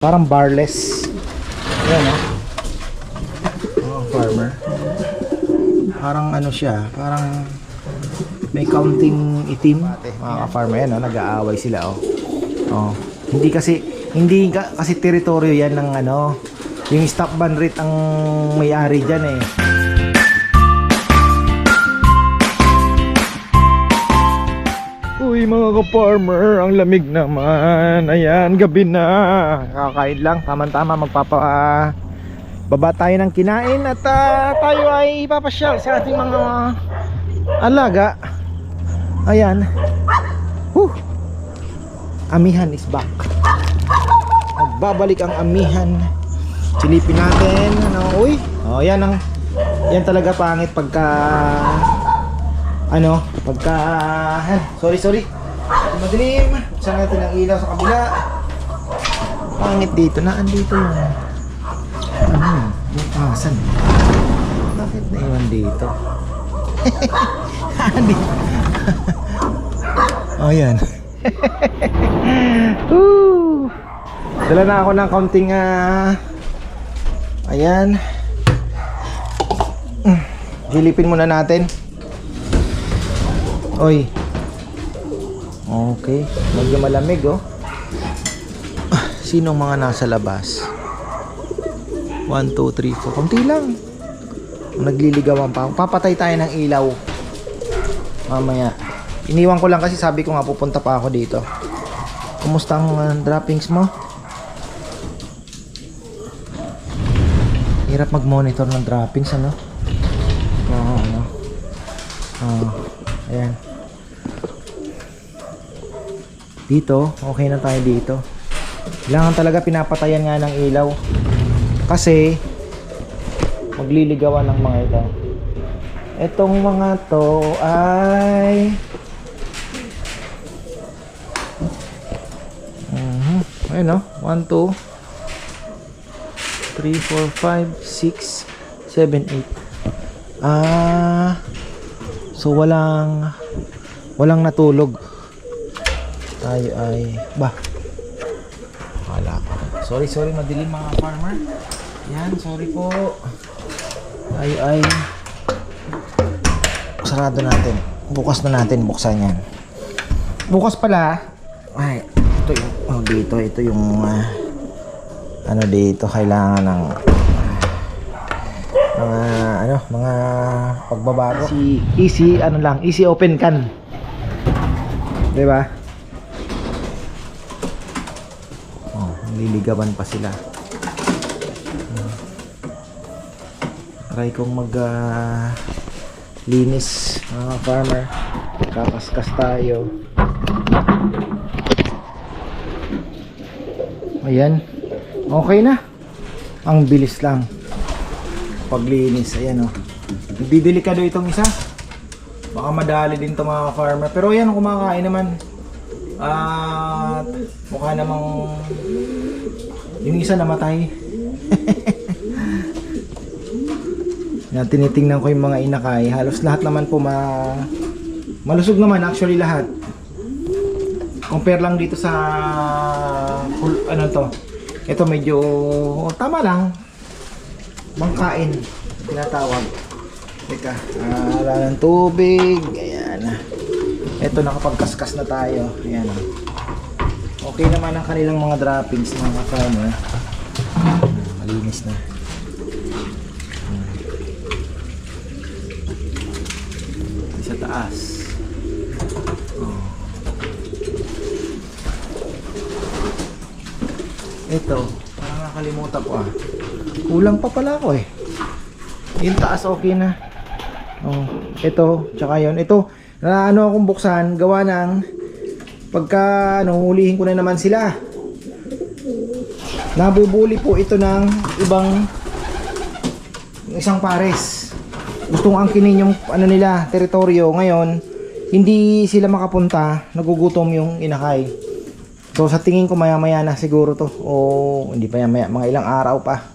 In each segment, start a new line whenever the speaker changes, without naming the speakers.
Parang barless. Ayan oh. Oh, farmer. Parang ano siya, parang may counting itim. Mga ka-farmer yan, oh, nag-aaway sila oh. Oh. Hindi kasi hindi ka, kasi teritoryo yan ng ano, yung stop ban rate ang may-ari diyan eh. Uy mga ka-farmer, ang lamig naman. Ayan, gabi na. Kakain lang, tama-tama magpapa baba tayo ng kinain at ah, tayo ay ipapasyal sa ating mga alaga. Ayan. Whew. Amihan is back. Nagbabalik ang amihan. Silipin natin. Ano, uy. Oh, yan ang yan talaga pangit pagka ano, pagka yan. sorry, sorry. Madilim. Saan natin ang ilaw sa kabila. Pangit dito na andito yung ano yun? Yung asan. Bakit naiwan dito? Hindi. oh, yan. Dala na ako ng kaunting ah, ayan. Hilipin muna natin. Oy. Okay. Medyo malamig oh. Ah, Sinong mga nasa labas? 1, 2, 3, 4. Kunti lang. Nagliligawan pa. Papatay tayo ng ilaw. Mamaya. Iniwan ko lang kasi sabi ko nga pupunta pa ako dito. Kumusta ang uh, droppings mo? Hirap mag-monitor ng droppings ano? Oo, ano? Oo. Ayan. Dito, okay na tayo dito. Kailangan talaga pinapatayan nga ng ilaw. Kasi magliligawan ng mga ito. Etong mga to ay Mhm. Ayun no? 1 2 3 4 5 6 7 8. Ah So walang walang natulog. Tayo ay bah wala ko. Sorry, sorry, madilim mga farmer. Yan, sorry po. Ay, ay. Sarado natin. Bukas na natin buksan yan. Bukas pala. Ay, ito yung, oh, dito, ito yung, ah, ano dito, kailangan ng, mga, ano, mga pagbabago. Si, easy, ano lang, easy open can. 'Di ba? Oh, nililigawan pa sila. Hmm. Try kong mag ah, linis mga farmer. Kakaskas tayo. Ayan. Okay na. Ang bilis lang. Paglinis. Ayan oh. Hindi delikado itong isa. Baka madali din to mga farmer. Pero ayan, kumakain naman. At mukha namang yung isa namatay. na tinitingnan ko yung mga inakay. Halos lahat naman po ma malusog naman actually lahat. Compare lang dito sa ano to. Ito medyo oh, tama lang. Mangkain tinatawag. Teka, ah, wala ng tubig. Ayan. Ito, nakapagkaskas na tayo. Ayan. Okay naman ang kanilang mga droppings mga farmer. Malinis na. Sa taas. Oh. Ito, parang nakalimutan ko ah. Kulang pa pala ako eh. Yung taas okay na. Oh, ito, tsaka yun. Ito, na ano akong buksan, gawa ng pagka ano, hulihin ko na naman sila. Nabubuli po ito ng ibang isang pares. Gustong angkinin yung ano nila, teritoryo. Ngayon, hindi sila makapunta, nagugutom yung inakay. So sa tingin ko maya maya na siguro to. O hindi pa maya, mga ilang araw pa.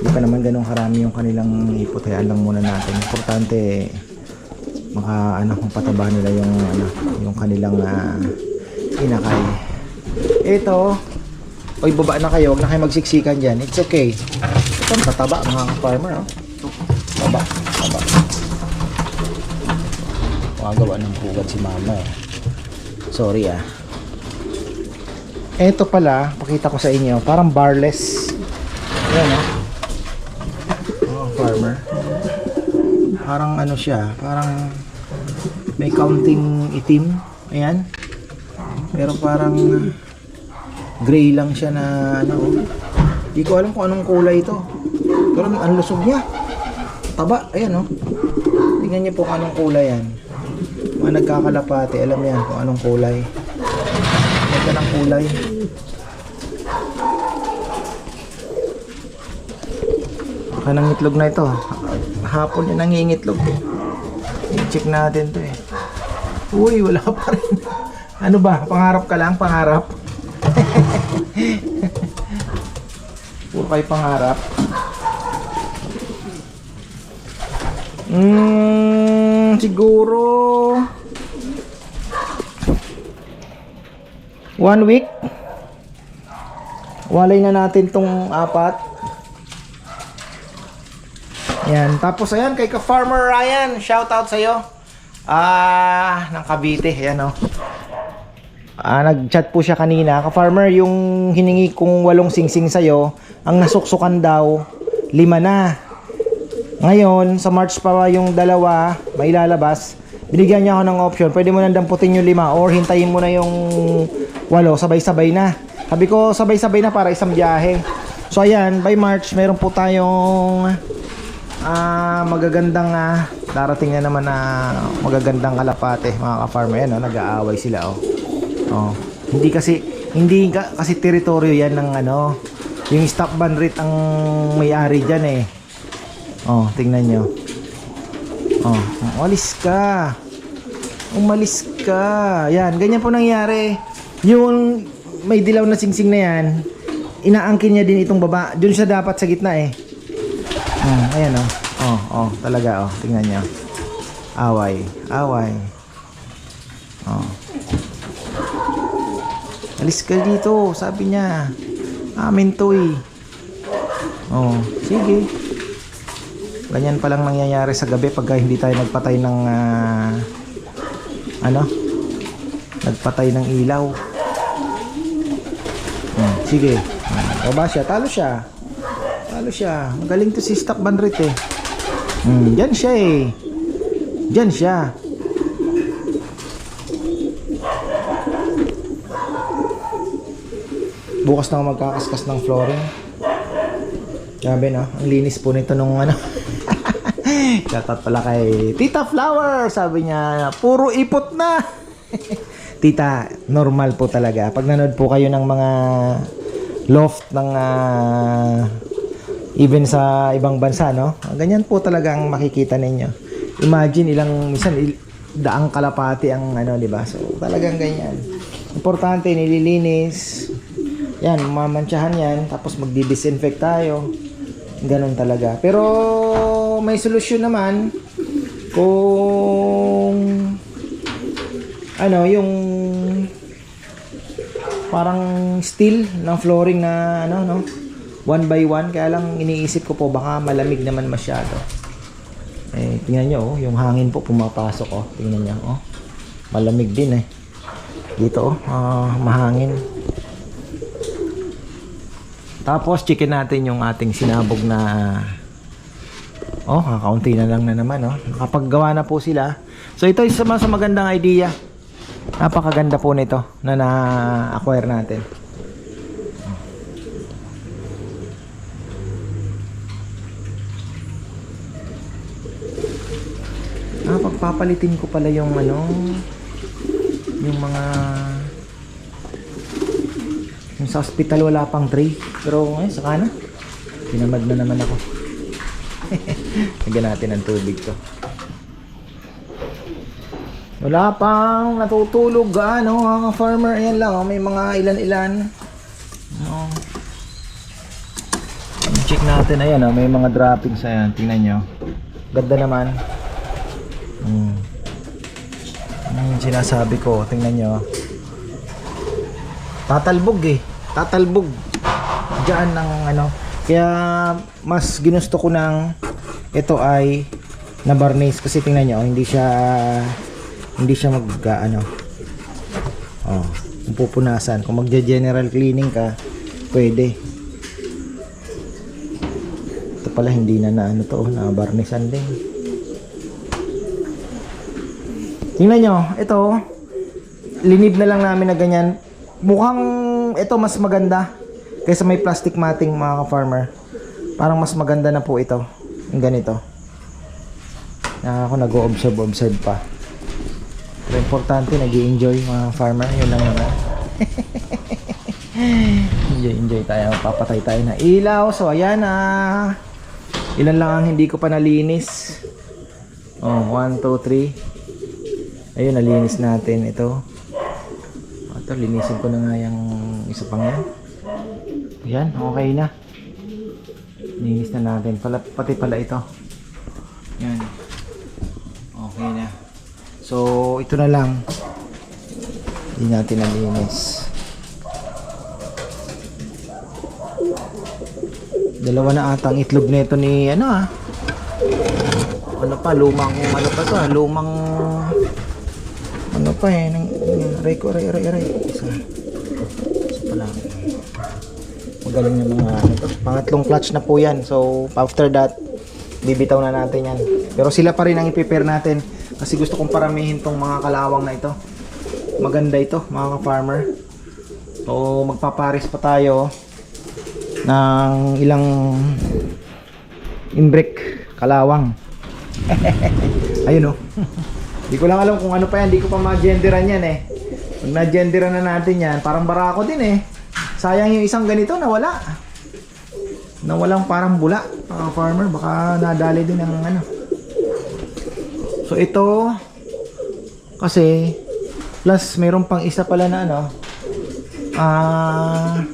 Hindi pa naman ganun karami yung kanilang ipot. Hayaan lang muna natin. Importante maka ano pataba nila yung ano yung kanilang ah, inakay. Ito o ibaba na kayo, huwag na kayo magsiksikan dyan. It's okay. Ito ang tataba mga farmer, oh. Taba, taba. Makagawa ng pugad si mama eh. Sorry ah. Ito pala, pakita ko sa inyo, parang barless. Ayan oh. Oh, farmer. Parang ano siya, parang may counting itim. Ayan. Pero parang gray lang siya na ano. oh. Hindi ko alam kung anong kulay ito. Pero ang lusog niya. Taba, ayan oh. Tingnan niyo po kung anong kulay yan. Mga nagkakalapate, alam yan kung anong kulay. Ganda ng kulay. Baka ng itlog na ito. Hapon yun nangingitlog. I-check natin to eh. Uy, wala pa rin. Ano ba? Pangarap ka lang? Pangarap? Puro kayo pangarap. Hmm, siguro one week. Walay na natin tong apat. Yan. Tapos ayan, kay ka-farmer Ryan, shout out sa'yo. Ah, ng Cavite, ayan oh. Ah, nag-chat po siya kanina. Ka-farmer, yung hiningi kong walong singsing sa'yo, ang nasuksukan daw, lima na. Ngayon, sa March pa yung dalawa, may lalabas. Binigyan niya ako ng option. Pwede mo nang damputin yung lima or hintayin mo na yung walo, sabay-sabay na. Sabi ko, sabay-sabay na para isang biyahe. So ayan, by March, meron po tayong ah magagandang ah, darating na naman na magagandang kalapate mga ka-farmer yan, oh, nag-aaway sila oh. Oh, hindi kasi hindi ka, kasi teritoryo yan ng ano, yung stop ban rate ang may-ari diyan eh. Oh, tingnan nyo. Oh, umalis ka. Umalis ka. Yan, ganyan po nangyari. Yung may dilaw na singsing na yan, inaangkin niya din itong baba. Doon siya dapat sa gitna eh. Hmm, ayan oh. Oh, oh, talaga oh. Tingnan niyo. Away, away. Oh. Alis ka dito, sabi niya. Amin to eh. Oh, sige. Ganyan palang nangyayari sa gabi pagka hindi tayo nagpatay ng ah, ano? Nagpatay ng ilaw. Hmm, sige. Baba siya, talo siya. Talo siya. Magaling to si Stock Banrit eh. Hmm, dyan siya eh. Dyan siya. Bukas na ako magkakaskas ng flooring. Grabe no, ang linis po nito nung ano. Shoutout pala kay Tita Flower, sabi niya, puro ipot na. Tita, normal po talaga. Pag nanood po kayo ng mga loft ng ah, even sa ibang bansa, no? Ganyan po talaga ang makikita ninyo. Imagine ilang minsan il- daang kalapati ang ano, 'di ba? So, talagang ganyan. Importante nililinis. Yan, mamantsahan yan tapos magdi-disinfect tayo. Ganun talaga. Pero may solusyon naman kung ano, yung parang steel ng flooring na ano no? One by one. Kaya lang iniisip ko po baka malamig naman masyado. Eh tingnan nyo oh yung hangin po pumapasok oh. Tingnan nyo oh. Malamig din eh. Dito oh ah, mahangin tapos chicken natin yung ating sinabog na oh kakaunti na lang na naman oh. Nakapaggawa na po sila. So ito isa sa magandang idea. Napakaganda po nito na na-acquire natin. Ah, pagpapalitin ko pala yung ano, yung mga yung sa hospital wala pang tray. Pero ngayon, saka na. Tinamad na naman ako. Lagyan natin ng tubig to. Wala pang natutulog ano, mga farmer. Ayan lang, oh, may mga ilan-ilan. No. Check natin, ayan, oh, may mga droppings ayan. Tingnan nyo. Ganda naman. Hmm. Ano yung sinasabi ko? Tingnan nyo. Tatalbog eh. Tatalbog. dyan ng ano. Kaya mas ginusto ko ng ito ay na barniz kasi tingnan nyo, hindi siya hindi siya mag ah, ano. Oh, kung pupunasan. Kung magja-general cleaning ka, pwede. Ito pala hindi na na ano to, na barnisan din. Tingnan nyo, ito, linib na lang namin na ganyan. Mukhang ito mas maganda kaysa may plastic matting mga ka-farmer. Parang mas maganda na po ito. Yung ganito. Na ako nag-observe-observe pa. Pero importante, nag enjoy mga farmer. Yun lang naman. enjoy, enjoy tayo. Papatay tayo na ilaw. So, ayan na. Ilan lang ang hindi ko pa nalinis. Oh, 1, 2, 3. Ayun, nalinis natin ito. Ito, linisin ko na nga yung isa pang yan. Yan, okay na. Linis na natin. Pala, pati pala ito. Yan. Okay na. So, ito na lang. Hindi natin nalinis. Dalawa na ata ang itlog nito ni ano ah. Ano pa, lumang, ano pa to ah, lumang ano pa eh, nang, aray ko, aray, aray, aray. Isa. Isa pa lang. Magaling yung mga ano to. Pangatlong clutch na po yan. So, after that, bibitaw na natin yan. Pero sila pa rin ang i-prepare natin. Kasi gusto kong paramihin tong mga kalawang na ito. Maganda ito, mga ka-farmer. So, magpaparis pa tayo ng ilang imbrek kalawang. Ayun oh. Hindi ko lang alam kung ano pa yan. Hindi ko pa ma-genderan yan eh. Pag na-genderan na natin yan, parang barako din eh. Sayang yung isang ganito, nawala. Nawalang parang bula. Mga farmer, baka nadali din ng ano. So ito, kasi, plus mayroon pang isa pala na ano. Ah,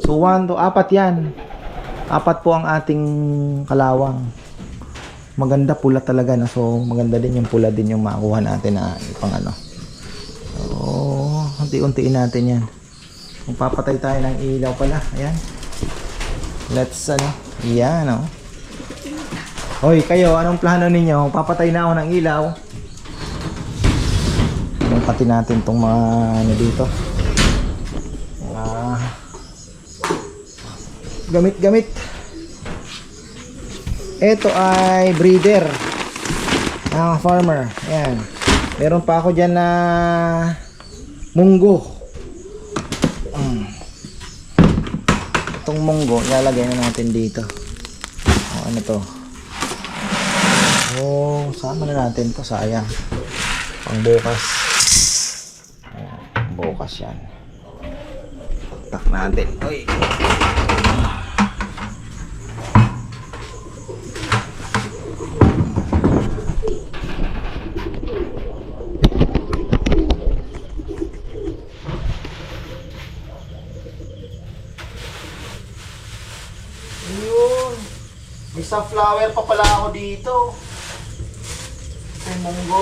so one to apat yan. Apat po ang ating kalawang maganda pula talaga na so maganda din yung pula din yung makuha natin na pang ano so unti-untiin natin yan kung papatay tayo ng ilaw pala. Ayan. Let's ano? Yan oh. Hoy kayo anong plano ninyo? Papatay na ako ng ilaw. Yung pati natin tong mga ano dito. Mga gamit gamit ito ay breeder. Ah, farmer. Ayan. Meron pa ako dyan na munggo. Itong munggo, ilalagay na natin dito. O, ano to? Oh, sama na natin to. Sayang. Pang bukas. Ayan, bukas yan. Tak natin. Uy. May sunflower pa pala ako dito. May munggo.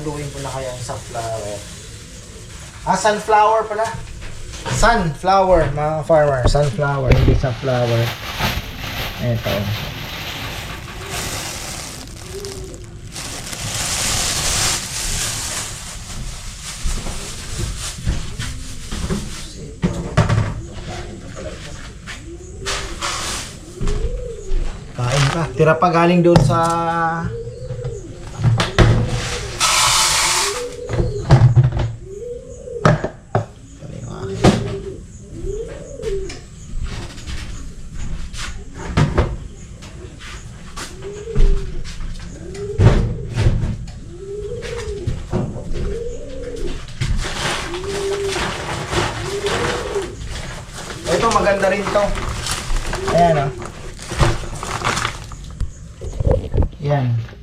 Haluin ko na kaya yung sunflower. Ah, sunflower pala. Sunflower, mga farmer. Sunflower, hindi sunflower. Ito. Kain ka. Tira pa galing doon sa... Ito maganda rin to. Ayan oh. Ayan.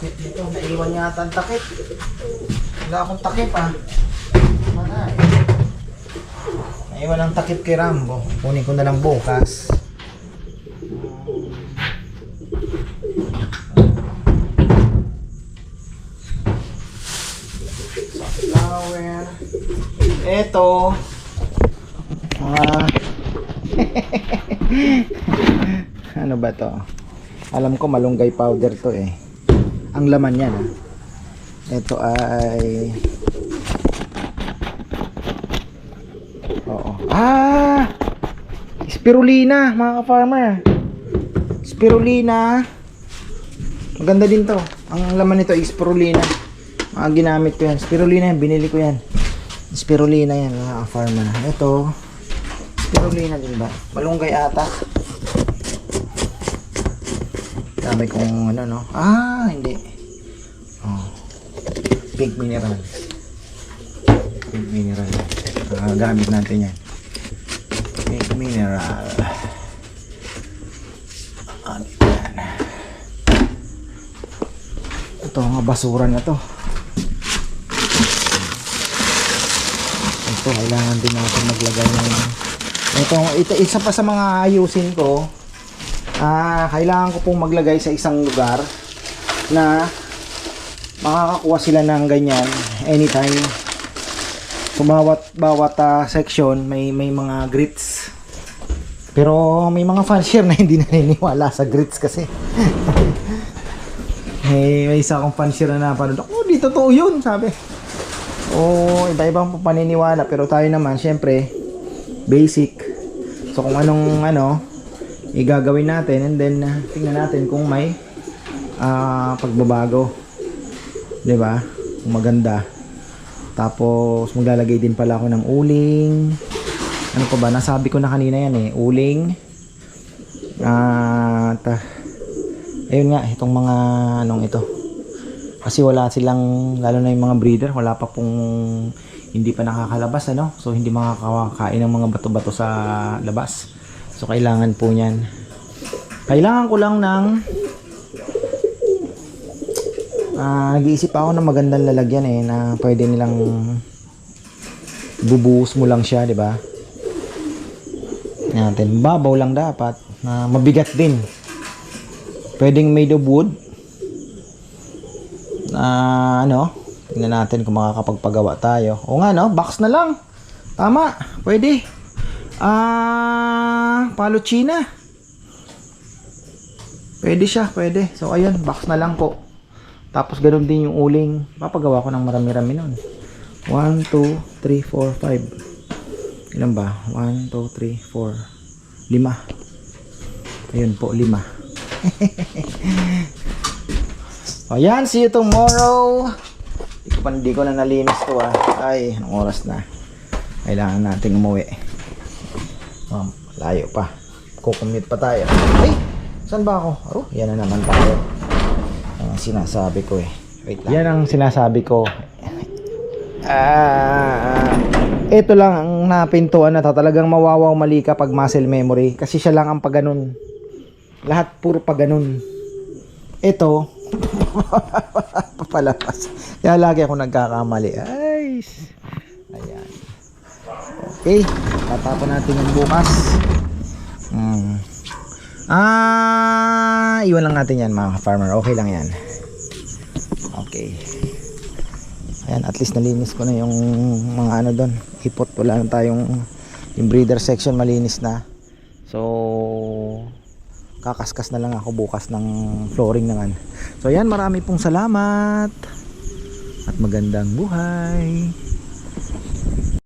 takip dito. Naiwan yata ang takip. Wala akong takip. Wala eh. Naiwan ang takip kay Rambo. Kunin ko na lang bukas. Sunflower. Eto. Ah. ano ba to? Alam ko malunggay powder to eh. Ang laman yan ah. Ito ay Oo. Ah! Spirulina, mga ka-farmer. Spirulina. Maganda din to. Ang laman nito is spirulina. Mga ginamit ko yan. Spirulina yan, binili ko yan. Spirulina yan, mga ka-farmer. Ito, spirulina din ba? Malunggay ata. Dami kong ano, no? Ah, hindi. Pink mineral. Pink mineral. Ah, gamit natin yan. Pink mineral. Ano yan? Ito, mga basura na to. Ito, kailangan din natin maglagay ng... Ito, ito, isa pa sa mga ayusin ko, ah, kailangan ko pong maglagay sa isang lugar na makakakuha sila ng ganyan anytime. So, bawat, bawat ah, section may, may mga grits. Pero may mga fansher na hindi naniniwala sa grits kasi. may, may isa akong fansher na napanood. Oh, di totoo yun, sabi. Oo, iba-ibang paniniwala pero tayo naman syempre basic. So kung anong ano igagawin natin and then uh, tingnan natin kung may ah, pagbabago. 'Di ba? Maganda. Tapos maglalagay din pala ako ng uling. Ano pa ba? Nasabi ko na kanina yan eh. Uling. At ah, ayun nga, itong mga anong ito. Kasi wala silang, lalo na yung mga breeder, wala pa pong hindi pa nakakalabas ano. So hindi makakakain ng mga bato-bato sa labas. So kailangan po niyan. Kailangan ko lang ng Ah, nag-iisip ako ng magandang lalagyan eh na pwede nilang bubuhos mo lang siya, 'di ba? Natin, babaw lang dapat na mabigat din. Pwedeng made of wood. Na ano, tingnan natin kung makakapagpagawa tayo. O nga no, box na lang. Tama, pwede. Ah, paluchina. Pwede siya, pwede. So ayun, box na lang po. Tapos ganoon din yung uling. Papagawa ko ng marami-rami nun. 1, 2, 3, 4, 5. Ilan ba? 1, 2, 3, 4. 5. Ayun po, 5. Ayan, see you tomorrow. Di ko pa, di ko na nalinis to ah. Ay, anong oras na? Kailangan nating umuwi. Oh, layo pa. Kukumute pa tayo. Ay, saan ba ako? Oh, yan na naman tayo. Sinasabi ko eh. Wait lang. Yan ang sinasabi ko. Ah, ito lang ang napintuan na to. Talagang mawawaw mali ka pag muscle memory. Kasi siya lang ang paganon. Lahat puro paganon. Ito, papalapas. Kaya lagi ako nagkakamali. Ay, ayan. Okay, tatapon natin yung bukas. Hmm. Ah, iwan lang natin yan mga farmer. Okay lang yan. Okay. Ayan, at least nalinis ko na yung mga ano doon. Ipot, wala na tayong yung breeder section malinis na. So, kakaskas na lang ako bukas ng flooring naman. So, ayan, marami pong salamat. At magandang buhay.